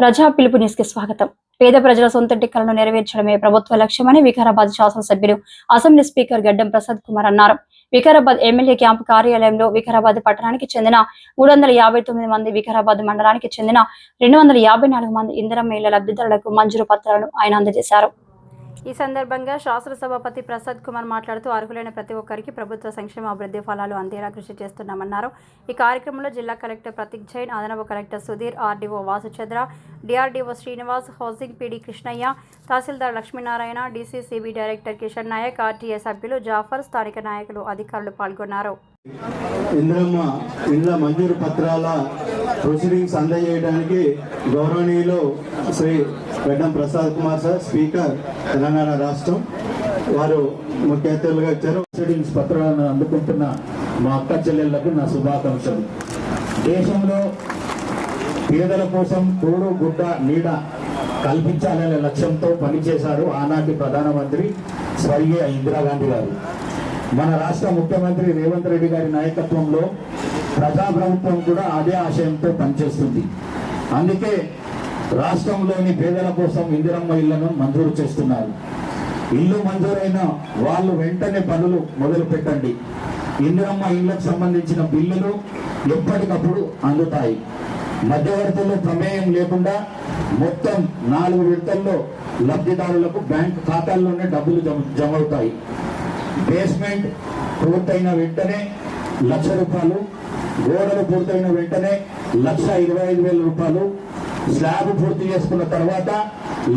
ప్రజా పిలుపు న్యూస్కి స్వాగతం. పేద ప్రజల సొంత టిక్కలను నెరవేర్చడమే ప్రభుత్వ లక్ష్యమని వికారాబాద్ శాసనసభ్యులు అసెంబ్లీ స్పీకర్ గడ్డం ప్రసాద్ కుమార్ అన్నారు. వికారాబాద్ ఎమ్మెల్యే క్యాంపు కార్యాలయంలో వికారాబాద్ పట్టణానికి చెందిన మూడు వందల యాభై తొమ్మిది మంది వికారాబాద్ మండలానికి చెందిన రెండు వందల యాభై నాలుగు మంది ఇందిరమ్మ ఇళ్ళ లబ్ధిదారులకు మంజూరు పత్రాలను ఆయన అందజేశారు. ఈ సందర్భంగా శాసనసభాపతి ప్రసాద్ కుమార్ మాట్లాడుతూ అర్హులైన ప్రతి ఒక్కరికి ప్రభుత్వ సంక్షేమ అభివృద్ధి ఫలాలు అందేలా కృషి చేస్తున్నామన్నారు. ఈ కార్యక్రమంలో జిల్లా కలెక్టర్ ప్రతీక్ జైన్ అదనపు collector Sudhir RDO Vasuchandra DRDO Srinivas housing PD Krishnaiah తహసీల్దార్ Lakshminarayana DCCB director Kishan Nayak RTA సభ్యులు జాఫర్ స్థానిక నాయకులు అధికారులు పాల్గొన్నారు. ఇంద్రమ్మ ఇండ్ల మంజూరు పత్రాల ప్రొసీడింగ్స్ అందజేయడానికి గౌరవనీయులు శ్రీ గడ్డం ప్రసాద్ కుమార్ సార్ స్పీకర్ తెలంగాణ రాష్ట్రం వారు ముఖ్య అతిథులుగా ఇచ్చారు ప్రొసీడింగ్స్ పత్రాలను అందుకుంటున్న మా అక్క చెల్లెళ్ళకు నా శుభాకాంక్షలు. దేశంలో పేదల కోసం తోడు గుడ్డ నీడ కల్పించాలనే లక్ష్యంతో పనిచేశారు ఆనాటి ప్రధానమంత్రి స్వర్గీయ ఇందిరాగాంధీ గారు. మన రాష్ట్ర ముఖ్యమంత్రి రేవంత్ రెడ్డి గారి నాయకత్వంలో ప్రజా ప్రభుత్వం కూడా అదే ఆశయంతో పనిచేస్తుంది. అందుకే రాష్ట్రంలోని పేదల కోసం ఇందిరమ్మ ఇళ్ళను మంజూరు చేస్తున్నారు. ఇల్లు మంజూరైన వాళ్ళు వెంటనే పనులు మొదలు పెట్టండి. ఇందిరమ్మ ఇళ్ళకు సంబంధించిన బిల్లులు ఎప్పటికప్పుడు అందుతాయి. మధ్యవర్తులు ప్రమేయం లేకుండా మొత్తం నాలుగు విడతల్లో లబ్ధిదారులకు బ్యాంక్ ఖాతాల్లోనే డబ్బులు జమ జమ అవుతాయి బేస్మెంట్ పూర్తయిన వెంటనే లక్ష రూపాయలు గోడలు పూర్తయిన వెంటనే లక్ష ఇరవై ఐదు వేల రూపాయలు స్లాబ్ పూర్తి చేసుకున్న తర్వాత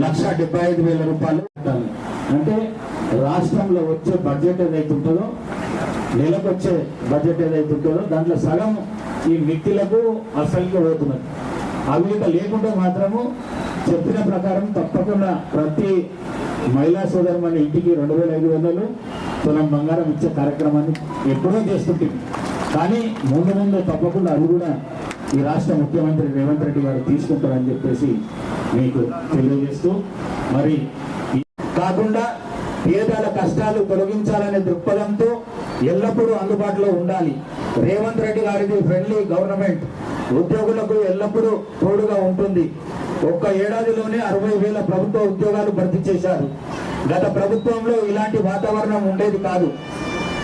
లక్ష డెబ్బై ఐదు వేల రూపాయలు అంటే రాష్ట్రంలో వచ్చే బడ్జెట్ ఏదైతే ఉంటుందో నెలకు వచ్చే బడ్జెట్ ఏదైతే ఉంటుందో దాంట్లో సగం ఈ మిత్తిలకు అసలుకి పోతున్నది. అవి లేకుండా మాత్రము చెప్పిన ప్రకారం తప్పకుండా ప్రతి మహిళా సోదరుమని ఇంటికి రెండు వేల ఐదు వందలు తులం బంగారం ఇచ్చే కార్యక్రమాన్ని ఎప్పుడో చేస్తుంటుంది. కానీ ముందు ముందు తప్పకుండా అది కూడా ఈ రాష్ట్ర ముఖ్యమంత్రి రేవంత్ రెడ్డి గారు తీసుకుంటారని చెప్పేసి మీకు తెలియజేస్తూ మరి కాకుండా పేదల కష్టాలు తొలగించాలనే దృక్పథంతో ఎల్లప్పుడూ అందుబాటులో ఉండాలి. రేవంత్ రెడ్డి గారిది ఫ్రెండ్లీ గవర్నమెంట్ ఉద్యోగులకు ఎల్లప్పుడూ తోడుగా ఉంటుంది. ఒక్క ఏడాదిలోనే అరవై వేల ప్రభుత్వ ఉద్యోగాలు భర్తీ చేశారు. గత ప్రభుత్వంలో ఇలాంటి వాతావరణం ఉండేది కాదు.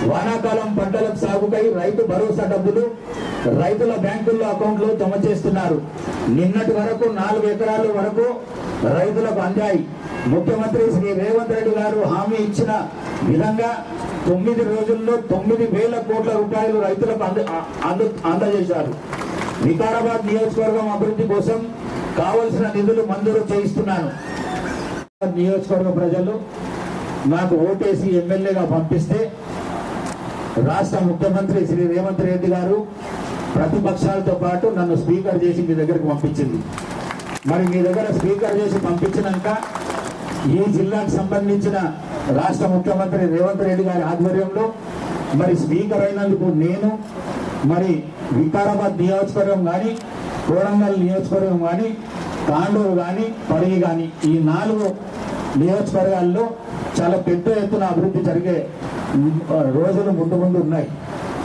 వానాకాలం పంటలకు సాగుకై రైతు భరోసా డబ్బులు రైతుల బ్యాంకుల్లో అకౌంట్లో జమ చేస్తున్నారు. నిన్నటి వరకు నాలుగు ఎకరాల వరకు రైతులకు అందాయి. ముఖ్యమంత్రి శ్రీ రేవంత్ రెడ్డి గారు హామీ ఇచ్చిన విధంగా తొమ్మిది రోజుల్లో తొమ్మిది వేల కోట్ల రూపాయలు రైతులకు అంద అందజేశారు. వికారాబాద్ నియోజకవర్గం అభివృద్ధి కోసం కావలసిన నిధులు మంజూరు చేయిస్తున్నాను. నియోజకవర్గ ప్రజలు నాకు ఓటేసి ఎమ్మెల్యేగా పంపిస్తే రాష్ట్ర ముఖ్యమంత్రి శ్రీ రేవంత్ రెడ్డి గారు ప్రతిపక్షాలతో పాటు నన్ను స్పీకర్ చేసి మీ దగ్గరికి పంపించింది. మరి మీ దగ్గర స్పీకర్ చేసి పంపించినాక ఈ జిల్లాకు సంబంధించిన రాష్ట్ర ముఖ్యమంత్రి రేవంత్ రెడ్డి గారి ఆధ్వర్యంలో మరి స్పీకర్ అయినందుకు నేను మరి వికారాబాద్ నియోజకవర్గం కానీ కోడంగల్ నియోజకవర్గం కానీ తాండూరు కానీ పరిగి కానీ ఈ నాలుగు నియోజకవర్గాల్లో చాలా పెద్ద ఎత్తున అభివృద్ధి జరిగే రోజులు ముందు ముందు ఉన్నాయి.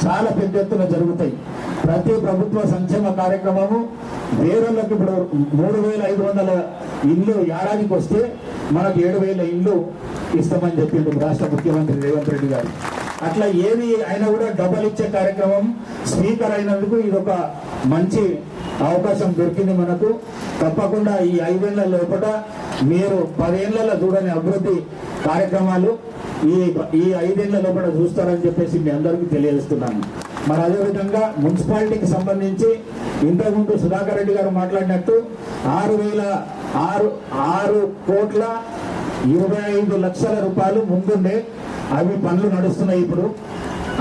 చాలా పెద్ద ఎత్తున జరుగుతాయి. ప్రతి ప్రభుత్వ సంక్షేమ కార్యక్రమము వేరేళ్ళకి ఇప్పుడు మూడు వేల ఐదు వందల ఇల్లు ఏడాదికి వస్తే మనకు ఏడు వేల ఇల్లు ఇస్తామని చెప్పిండు రాష్ట్ర ముఖ్యమంత్రి రేవంత్ రెడ్డి గారు. అట్లా ఏది అయినా కూడా డబల్ ఇచ్చే కార్యక్రమం స్పీకర్ అయినందుకు ఇది ఒక మంచి అవకాశం దొరికింది మనకు. తప్పకుండా ఈ ఐదేళ్ళ లోపల మీరు పదేళ్ళలో చూడని అభివృద్ధి కార్యక్రమాలు ఈ ఈ ఐదేళ్ళ లోపల చూస్తారని చెప్పేసి మీ అందరికీ తెలియజేస్తున్నాను. మరి అదేవిధంగా మున్సిపాలిటీకి సంబంధించి ఇంతకుముందు సుధాకర్ రెడ్డి గారు మాట్లాడినట్టు ఆరు వేల ఆరు ఆరు కోట్ల ఇరవై ఐదు లక్షల రూపాయలు ముందుండే అవి పనులు నడుస్తున్నాయి ఇప్పుడు.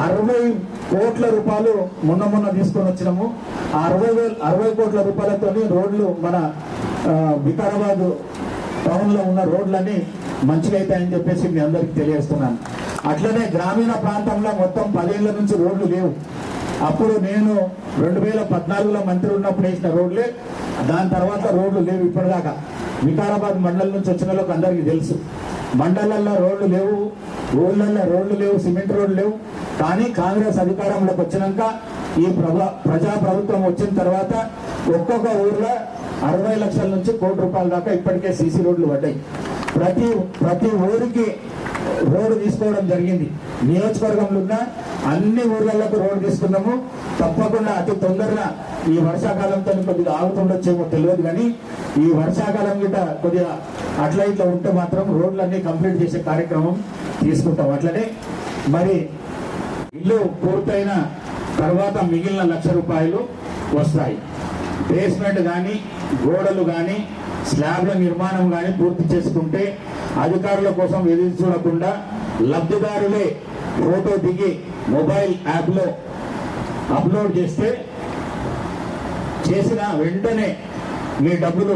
అరవై కోట్ల రూపాయలు మొన్న మొన్న తీసుకొని వచ్చినాము. ఆ అరవై వేల అరవై కోట్ల రూపాయలతోని రోడ్లు మన వికారాబాద్ టౌన్లో ఉన్న రోడ్లన్నీ మంచిగా అవుతాయని చెప్పేసి మీ అందరికి తెలియజేస్తున్నాను. అట్లనే గ్రామీణ ప్రాంతంలో మొత్తం పదేళ్ళ నుంచి రోడ్లు లేవు. అప్పుడు నేను రెండు వేల పద్నాలుగులో మంత్రి ఉన్నప్పుడు వేసిన రోడ్లే దాని తర్వాత రోడ్లు లేవు ఇప్పటిదాకా. వికారాబాద్ మండలం నుంచి వచ్చిన వాళ్ళకి అందరికీ తెలుసు. మండలాల్లో రోడ్లు లేవు ఊళ్ళల్లో రోడ్లు లేవు సిమెంట్ రోడ్లు లేవు. కానీ కాంగ్రెస్ అధికారంలోకి వచ్చినాక ఈ ప్రభా ప్రజా ప్రభుత్వం వచ్చిన తర్వాత ఒక్కొక్క ఊర్లో అరవై లక్షల నుంచి కోటి రూపాయల దాకా ఇప్పటికే సీసీ రోడ్లు పడ్డాయి. ప్రతి ప్రతి ఊరికి రోడ్డు తీసుకోవడం జరిగింది. నియోజకవర్గంలో ఉన్న అన్ని ఊర్లకు రోడ్డు తీసుకున్నాము తప్పకుండా అతి తొందరగా ఈ వర్షాకాలంతో కొద్దిగా ఆగుతుండొచ్చేమో తెలియదు కానీ ఈ వర్షాకాలం గిట్ట కొద్దిగా అట్లా ఇట్లా ఉంటే మాత్రం రోడ్లన్నీ కంప్లీట్ చేసే కార్యక్రమం తీసుకుంటాం. అట్లనే మరి ఇల్లు పూర్తయిన తర్వాత మిగిలిన లక్ష రూపాయలు వస్తాయి. బేస్మెంట్ కానీ గోడలు కానీ స్లాబ్ల నిర్మాణం కానీ పూర్తి చేసుకుంటే అధికారుల కోసం ఎదురు చూడకుండా లబ్ధిదారులే ఫోటో దిగి మొబైల్ యాప్లో అప్లోడ్ చేస్తే చేసిన వెంటనే మీ డబ్బులు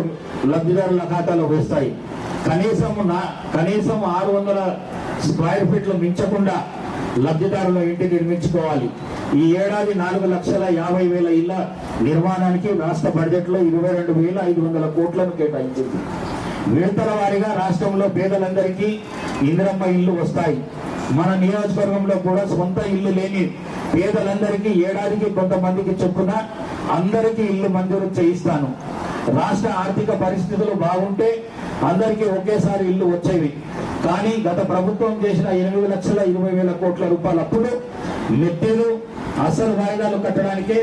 లబ్ధిదారుల ఖాతాలో వేస్తాయి. కనీసం నా కనీసం ఆరు వందల స్క్వేర్ ఫీట్లు మించకుండా లబ్ధిదారుల ఇంటి నిర్మించుకోవాలి. ఈ ఏడాది నాలుగు లక్షల యాభై వేల ఇళ్ళ నిర్మాణానికి రాష్ట్ర బడ్జెట్లో ఇరవై రెండు వేల ఐదు వందల కోట్లను కేటాయించింది. విడతల వారీగా రాష్ట్రంలో పేదలందరికీ ఇందిరమ్మ ఇల్లు వస్తాయి. మన నియోజకవర్గంలో కూడా సొంత ఇల్లు లేని పేదలందరికీ ఏడాదికి కొంతమందికి చొప్పున అందరికీ ఇల్లు మంజూరు చేయిస్తాను. రాష్ట్ర ఆర్థిక పరిస్థితులు బాగుంటే అందరికీ ఒకేసారి ఇల్లు వచ్చేవి. కానీ గత ప్రభుత్వం చేసిన ఎనిమిది లక్షల ఇరవై వేల కోట్ల రూపాయల అప్పులు నెత్తేలు అసలు వాయిదాలు కట్టడానికే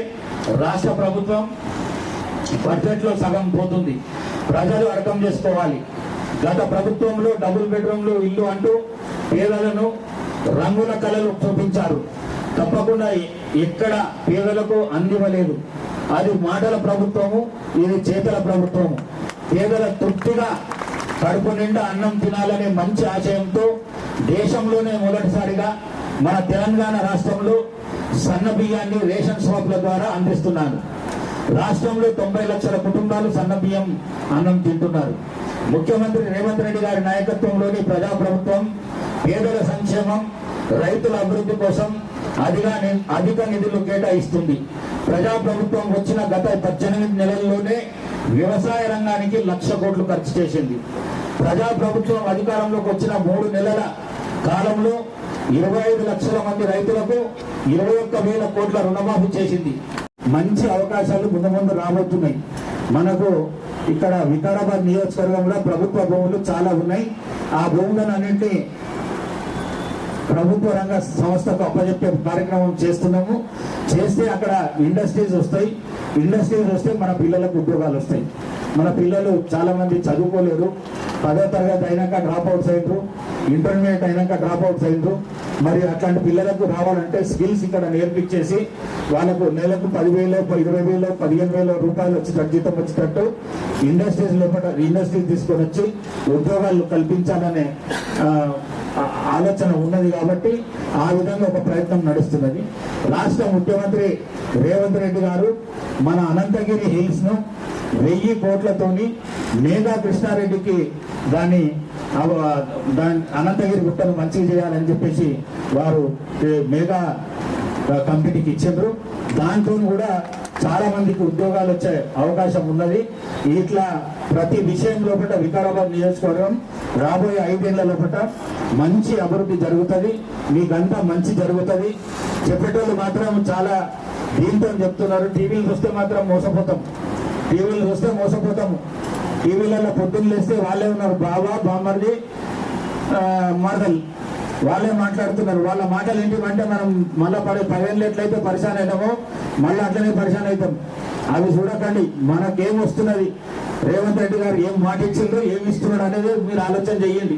రాష్ట్ర ప్రభుత్వం బడ్జెట్లో సగం పోతుంది. ప్రజలు అర్థం చేసుకోవాలి. గత ప్రభుత్వంలో డబుల్ బెడ్రూమ్లు ఇల్లు అంటూ పేదలను రంగుల కళలు చూపించారు. తప్పకుండా ఎక్కడ పేదలకు అందివ్వలేదు. అది మాటల ప్రభుత్వము ఇది చేతల ప్రభుత్వము. పేదల తృప్తిగా కడుపు నిండా అన్నం తినాలనే మంచి ఆశయంతో దేశంలోనే మొదటిసారిగా మన తెలంగాణ రాష్ట్రంలో సన్న బియ్యాన్ని రేషన్ షాపుల ద్వారా అందిస్తున్నాను రాష్ట్రంలో తొంభై లక్షల కుటుంబాలు సన్న బియ్యం అన్నం తింటున్నారు. ముఖ్యమంత్రి రేవంత్ రెడ్డి గారి నాయకత్వంలోని ప్రజాప్రభుత్వం పేదల సంక్షేమం రైతుల అభివృద్ధి కోసం అధిక ని- అధిక నిధులు కేటాయిస్తుంది. ప్రజాప్రభుత్వం వచ్చిన గత పద్దెనిమిది నెలల్లోనే వ్యవసాయ రంగానికి లక్ష కోట్లు ఖర్చు చేసింది. ప్రజాప్రభుత్వం అధికారంలోకి వచ్చిన మూడు నెలల కాలంలో ఇరవై ఐదు లక్షల మంది రైతులకు ఇరవై ఒక్క వేల కోట్ల రుణమాఫీ చేసింది. మంచి అవకాశాలు ముందు ముందు రాబోతున్నాయి. మనకు ఇక్కడ వికారాబాద్ నియోజకవర్గంలో ప్రభుత్వ భూములు చాలా ఉన్నాయి. ఆ భూములను అన్నింటినీ ప్రభుత్వ రంగ సంస్థకు అప్పచెప్పే కార్యక్రమం చేస్తున్నాము. చేస్తే అక్కడ ఇండస్ట్రీస్ వస్తాయి. ఇండస్ట్రీస్ వస్తే మన పిల్లలకు ఉద్యోగాలు వస్తాయి. మన పిల్లలు చాలామంది చదువుకోలేరు. పదో తరగతి అయినాక డ్రాప్ అవుట్స్ అయ్యారు ఇంటర్మీడియట్ అయినాక డ్రాప్ అవుట్స్ అయ్యారు మరి అట్లాంటి పిల్లలకు రావాలంటే స్కిల్స్ ఇక్కడ నేర్పించేసి వాళ్ళకు నెలకు పదివేలు ఇరవై వేలు పదిహేను వేల రూపాయలు వచ్చేటట్టు జీతం వచ్చేటట్టు ఇండస్ట్రీస్ లోపల ఇండస్ట్రీస్ తీసుకొని వచ్చి ఉద్యోగాలు కల్పించాలనే ఆలోచన ఉన్నది కాబట్టి ఆ విధంగా ఒక ప్రయత్నం నడుస్తున్నది. రాష్ట్ర ముఖ్యమంత్రి రేవంత్ రెడ్డి గారు మన అనంతగిరి హిల్స్ను వెయ్యి కోట్లతోని మేఘా కృష్ణారెడ్డికి దాన్ని దాని అనంతగిరి గుట్టను మంచిగా చేయాలని చెప్పేసి వారు మేఘా కంపెనీకి ఇచ్చిండ్రు. దాంతో కూడా చాలా మందికి ఉద్యోగాలు వచ్చే అవకాశం ఉన్నది. ఇట్లా ప్రతి విషయం లోపల వికారాబాద్ నియోజకవర్గం రాబోయే ఐదేళ్ళ లోపల మంచి అభివృద్ధి జరుగుతుంది మీకంతా మంచి జరుగుతుంది. చెప్పేటోళ్ళు మాత్రం చాలా దీంతో చెప్తున్నారు. టీవీలు చూస్తే మాత్రం మోసపోతాం. టీవీలు చూస్తే మోసపోతాము టీవీలలో పొద్దున్న లేస్తే వాళ్ళే ఉన్నారు. బాబా బామ్మర్ది ఆ, మరదలు. వాళ్ళే మాట్లాడుతున్నారు. వాళ్ళ మాటలు ఏంటివంటే మనం మళ్ళీ పడే పదేళ్ళు ఎట్లయితే పరిశాన్ అయినామో మళ్ళీ అట్లనే పరిశాన్ అవుతాం. అవి చూడకండి. మనకేం వస్తున్నది? రేవంత్ రెడ్డి గారు ఏం మాట ఇచ్చిండ్రు ఏమి ఇస్తున్నాడు అనేది మీరు ఆలోచన చెయ్యండి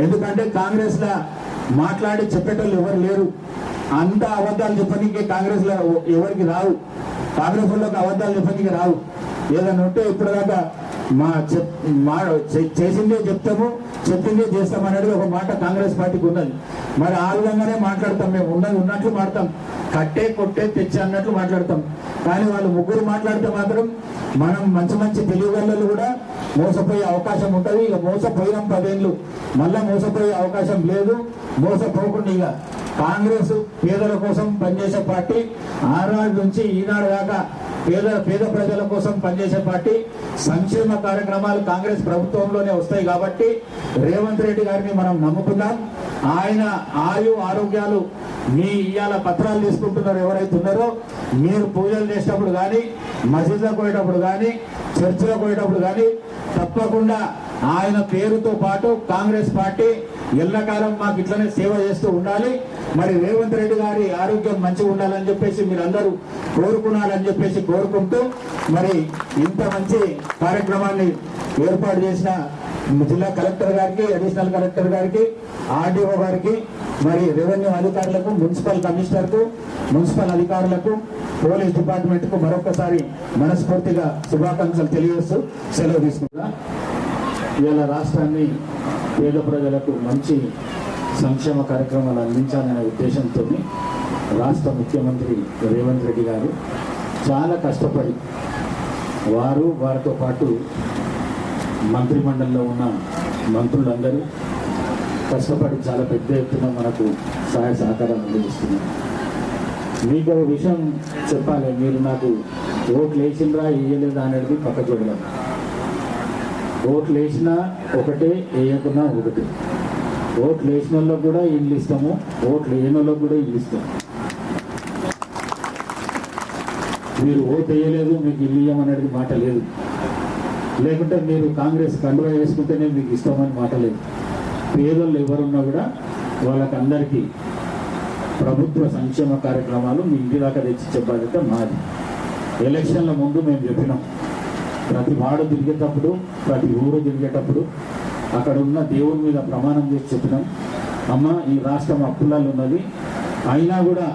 ఎందుకంటే కాంగ్రెస్ లా మాట్లాడి చెప్పేటోళ్ళు ఎవరు లేరు. అంత అబద్ధాలు చెప్పడానికి కాంగ్రెస్లో ఎవరికి రావు. కాంగ్రెస్ వాళ్ళకి అబద్ధాలు చెప్పడానికి రావు. ఏదైనా ఉంటే ఇప్పటిదాకా మా చెప్ మా చే- చేసిందే చెప్తాము చెప్పిందే చేస్తాం అనేది ఒక మాట కాంగ్రెస్ పార్టీకి ఉన్నది. మరి ఆ విధంగానే మాట్లాడతాం మేము. ఉన్నది ఉన్నట్లు మాడతాం కట్టే కొట్టే తెచ్చి అన్నట్లు మాట్లాడతాం. కానీ వాళ్ళు ముగ్గురు మాట్లాడితే మాత్రం మనం మంచి మంచి తెలివిగలలు కూడా మోసపోయే అవకాశం ఉంటుంది. ఇక మోసపోయినాం పదేళ్ళు మళ్ళా మోసపోయే అవకాశం లేదు. మోసపోకుండా ఇక కాంగ్రెస్ పేదల కోసం పనిచేసే పార్టీ ఆనాడు నుంచి ఈనాడు దాకా పేద పేద ప్రజల కోసం పనిచేసే పార్టీ సంక్షేమ కార్యక్రమాలు కాంగ్రెస్ ప్రభుత్వంలోనే వస్తాయి కాబట్టి రేవంత్ రెడ్డి గారిని మనం నమ్ముకున్నాం ఆయన ఆయు ఆరోగ్యాలు మీ ఇవాళ పత్రాలు తీసుకుంటున్నారు ఎవరైతే ఉన్నారో మీరు పూజలు చేసేటప్పుడు కానీ మసీదులకు పోయేటప్పుడు కానీ చర్చిలకు పోయేటప్పుడు కానీ తప్పకుండా ఆయన పేరుతో పాటు కాంగ్రెస్ పార్టీ ఎల్లకాలం మాకు ఇట్లనే సేవ చేస్తూ ఉండాలి. మరి రేవంత్ రెడ్డి గారి ఆరోగ్యం మంచిగా ఉండాలని చెప్పేసి మీరందరూ కోరుకున్నారని చెప్పేసి కోరుకుంటూ మరి ఇంత మంచి కార్యక్రమాన్ని ఏర్పాటు చేసిన జిల్లా కలెక్టర్ గారికి అడిషనల్ కలెక్టర్ గారికి ఆర్డీఓ గారికి మరి రెవెన్యూ అధికారులకు మున్సిపల్ కమిషనర్కు మున్సిపల్ అధికారులకు పోలీస్ డిపార్ట్మెంట్కు మరొకసారి మనస్ఫూర్తిగా శుభాకాంక్షలు తెలియజేస్తూ సెలవు తీసుకుంటా ఇవాళ రాష్ట్రాన్ని పేద ప్రజలకు మంచి సంక్షేమ కార్యక్రమాలు అందించాలనే ఉద్దేశంతో రాష్ట్ర ముఖ్యమంత్రి రేవంత్ రెడ్డి గారు చాలా కష్టపడి వారు వారితో పాటు మంత్రిమండలిలో ఉన్న మంత్రులందరూ కష్టపడి చాలా పెద్ద ఎత్తున మనకు సహాయ సహకారాలు అందిస్తున్నారు. మీకు ఒక విషయం చెప్పాలి. మీరు నాకు ఓట్లు వేసిండ్రా వేయలేదా అనేది పక్క చూడలేదు ఓట్లు వేసినా ఒకటే వేయకున్నా ఒకటి. ఓట్లు వేసిన వాళ్ళకి కూడా ఇల్లు ఇస్తాము ఓట్లు వేయని వాళ్ళకి కూడా ఇల్లు ఇస్తాము. మీరు ఓటు వేయలేదు మీకు ఇల్లు ఇయ్యమనేది మాట లేదు. లేకుంటే మీరు కాంగ్రెస్ కండువా వేసుకుంటేనే మీకు ఇస్తామని మాట లేదు. పేదోళ్ళు ఎవరున్నా కూడా వాళ్ళకి అందరికీ ప్రభుత్వ సంక్షేమ కార్యక్రమాలు మీ ఇంటి దాకా తెచ్చిచ్చే బాధ్యత మాది. ఎలక్షన్ల ముందు మేము చెప్పినాం. ప్రతి వాడు తిరిగేటప్పుడు ప్రతి ఊరు తిరిగేటప్పుడు అక్కడ ఉన్న దేవుని మీద ప్రమాణం చేసి చెప్పినాం. అమ్మ ఈ రాష్ట్రం అప్పులాలు ఉన్నది. అయినా కూడా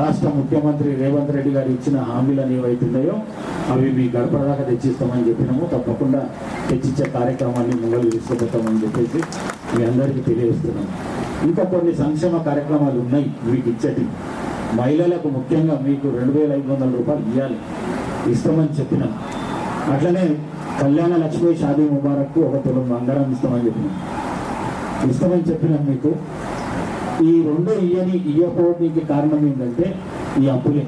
రాష్ట్ర ముఖ్యమంత్రి రేవంత్ రెడ్డి గారు ఇచ్చిన హామీలను ఏవైతున్నాయో అవి మీ గడప దాకా తెచ్చిస్తామని చెప్పినాము. తప్పకుండా తెచ్చిచ్చే కార్యక్రమాన్ని ముంగలు తీసుకుపోతామని చెప్పేసి మీ అందరికీ తెలియజేస్తున్నాము ఇంకా కొన్ని సంక్షేమ కార్యక్రమాలు ఉన్నాయి మీకు ఇచ్చటి మహిళలకు ముఖ్యంగా మీకు రెండు వేల ఐదు వందల రూపాయలు ఇవ్వాలి ఇస్తామని చెప్పిన. అట్లనే కళ్యాణ లక్ష్మి షాదీ ముబారక్కు ఒక తులం బంగారం ఇస్తామని చెప్పిన. ఇస్తామని చెప్పిన మీకు. ఈ రెండు ఇయ్యని ఇయ్యకపోవడానికి కారణం ఏంటంటే ఈ అప్పులే.